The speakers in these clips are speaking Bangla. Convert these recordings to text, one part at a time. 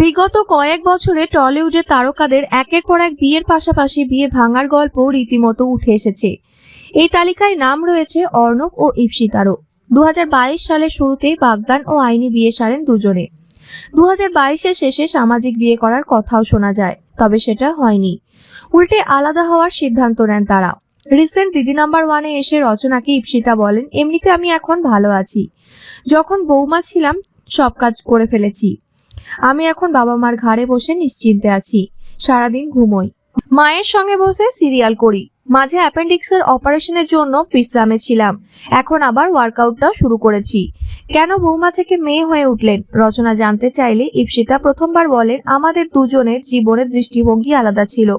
বিগত কয়েক বছরে টলিউডে তারকাদের একের পর এক বিয়ের পাশাপাশি বিয়ে ভাঙার গল্প রীতিমতো উঠে এসেছে। এই তালিকায় নাম রয়েছে অর্ণব ও ইপসিতারও। দু সালের শুরুতেই বাগদান ও আইনি বিয়ে সারেন দুজনে। দু হাজার শেষে সামাজিক বিয়ে করার কথাও শোনা যায়, তবে সেটা হয়নি। উল্টে আলাদা হওয়ার সিদ্ধান্ত নেন তারা। রিসেন্ট দিদি নাম্বার ওয়ানে এসে রচনাকে ইপসিতা বলেন, এমনিতে আমি এখন ভালো আছি। যখন বৌমা ছিলাম, সব কাজ করে ফেলেছি। আমি এখন বাবা মার ঘাড়ে বসে নিশ্চিন্তে আছি। সারাদিন ঘুমোই। মায়ের সঙ্গে বসে সিরিয়াল করি। মাঝে অ্যাপেন্ডিক্সের অপারেশনের জন্য বিশ্রামে ছিলাম। এখন আবার ওয়ার্কআউটটা শুরু করেছি। কেন বৌমা থেকে মেয়ে হয়ে উঠলেন? রচনা জানতে চাইলে ইপসিতা প্রথমবার বলেন, আমাদের দুজনের জীবনের দৃষ্টিভঙ্গি আলাদা ছিল।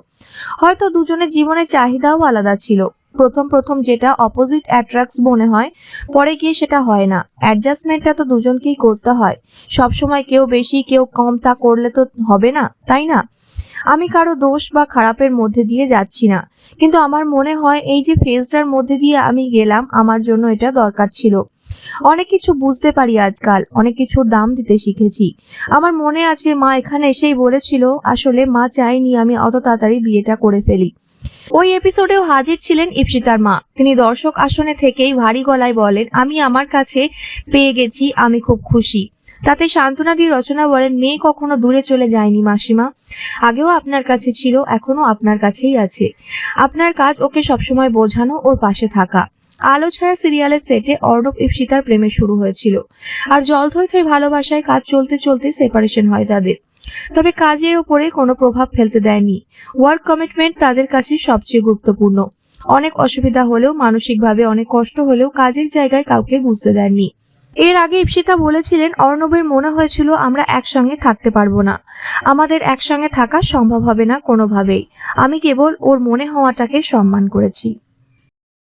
হয়তো দুজনের জীবনের চাহিদাও আলাদা ছিল। প্রথম প্রথম যেটা অপোজিট অ্যাট্রাক্টস মনে হয়, পরে গিয়ে সেটা হয় না। অ্যাডজাস্টমেন্টটা তো দুজনকেই করতে হয়। সব সময় কেউ বেশি, কেউ কম তা করলে তো হবে না, তাই না? আমি কারও দোষ বা খারাপের মধ্যে দিয়ে যাচ্ছি না। কিন্তু আমার মনে হয় এই যে ফেজটার মধ্যে দিয়ে আমি গেলাম, আমার জন্য এটা দরকার ছিল। অনেক কিছু বুঝতে পারি আজকাল, অনেক কিছুর দাম দিতে শিখেছি। আমার মনে আছে মা এখানে এসেই বলেছিল, আসলে মা চাইনি আমি অত তাড়াতাড়ি বিয়েটা করে ফেলি। ওই এপিসোডেও হাজির ছিলেন ইপসিতার মা। তিনি দর্শক আসনে থেকেই ভারী গলায় বলেন, আমি আমার কাছে পেয়ে গেছি, আমি খুব খুশি। তাতে সান্ত্বনা দিয়ে রচনা বলেন, মেয়ে কখনো দূরে চলে যায়নি মাসিমা। আগেও আপনার কাছে ছিল এখনও আপনার কাছেই আছে। আপনার কাজ ওকে সবসময় বোঝানো, ওর পাশে থাকা। আলো ছায়া সিরিয়ালের সেটে অর্ণব ইপসিতার প্রেমে শুরু হয়েছিল। আর জল থই থই ভালোবাসায় কাজ চলতে চলতে সেপারেশন হয় তাদের। তবে কাজের ওপরে কোনো প্রভাব ফেলতে দেয়নি। ওয়ার্ক কমিটমেন্ট তাদের কাছে সবচেয়ে গুরুত্বপূর্ণ। অনেক অসুবিধা হলেও, মানসিকভাবে অনেক কষ্ট হলেও কাজের জায়গায় কাউকে বুঝতে দেননি। এর আগে ইপসিতা বলেছিলেন, অর্ণবের মনে হয়েছিল, আমরা একসঙ্গে থাকতে পারব না। আমাদের একসঙ্গে থাকা সম্ভব হবে না কোনোভাবেই। আমি কেবল ওর মনে হওয়াটাকে সম্মান করেছি।